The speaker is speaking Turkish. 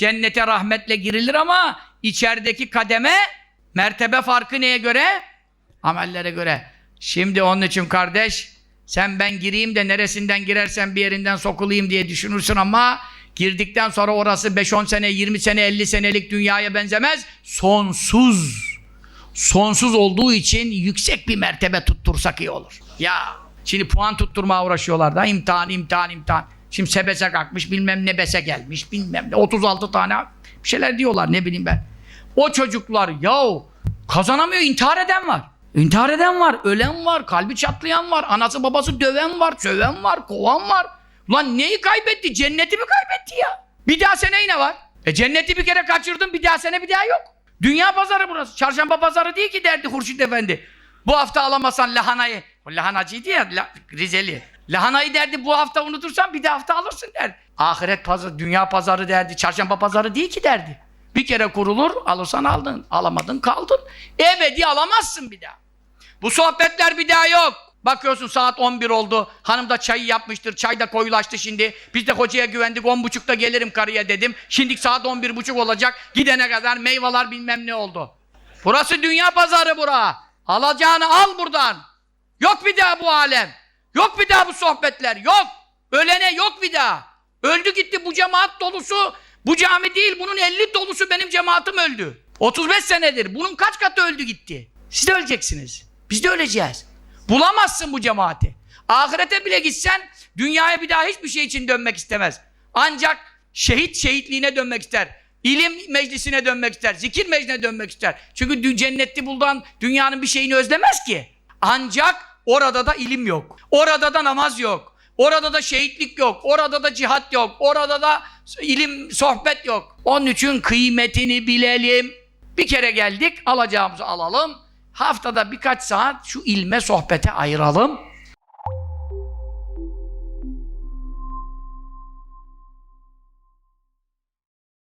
cennete rahmetle girilir ama içerideki kademe, mertebe farkı neye göre? Amellere göre. Şimdi onun için kardeş, sen ben gireyim de neresinden girersen bir yerinden sokulayım diye düşünürsün ama girdikten sonra orası 5-10 sene, 20 sene, 50 senelik dünyaya benzemez. Sonsuz. Sonsuz olduğu için yüksek bir mertebe tuttursak iyi olur. Ya şimdi puan tutturmaya uğraşıyorlar da imtihan, imtihan, imtihan. Şimdi sebese kalkmış, bilmem ne bese gelmiş, bilmem ne 36 tane bir şeyler diyorlar ne bileyim ben. O çocuklar yahu kazanamıyor, intihar eden var. İntihar eden var, ölen var, kalbi çatlayan var, anası babası döven var, söven var, kovan var. Lan neyi kaybetti? Cenneti mi kaybetti ya? Bir daha sene yine var. E cenneti bir kere kaçırdın, bir daha sene bir daha yok. Dünya pazarı burası. Çarşamba pazarı değil ki derdi Hurşit Efendi. Bu hafta alamasan lahanayı, o lahanacıydı ya la, Rizeli. Lahanayı derdi bu hafta unutursan bir de hafta alırsın derdi. Ahiret pazarı, dünya pazarı derdi, çarşamba pazarı değil ki derdi. Bir kere kurulur, alırsan aldın, alamadın kaldın. Ebedi alamazsın bir daha. Bu sohbetler bir daha yok. Bakıyorsun saat 11 oldu. Hanım da çayı yapmıştır. Çay da koyulaştı şimdi. Biz de hocaya güvendik. 10.30'da gelirim karıya dedim. Şimdi saat 11.30 olacak. Gidene kadar meyveler bilmem ne oldu. Burası dünya pazarı bura. Alacağını al buradan. Yok bir daha bu alem. Yok bir daha bu sohbetler. Yok. Ölene yok bir daha. Öldü gitti bu cemaat dolusu. Bu cami değil bunun 50 dolusu benim cemaatim öldü. 35 senedir. Bunun kaç katı öldü gitti. Siz de öleceksiniz. Biz de öleceğiz. Bulamazsın bu cemaati. Ahirete bile gitsen dünyaya bir daha hiçbir şey için dönmek istemez. Ancak şehit şehitliğine dönmek ister. İlim meclisine dönmek ister. Zikir meclisine dönmek ister. Çünkü cennetli buldan dünyanın bir şeyini özlemez ki. Ancak orada da ilim yok. Orada da namaz yok. Orada da şehitlik yok. Orada da cihat yok. Orada da ilim, sohbet yok. Onun için kıymetini bilelim. Bir kere geldik, alacağımızı alalım. Haftada birkaç saat şu ilme, sohbete ayıralım.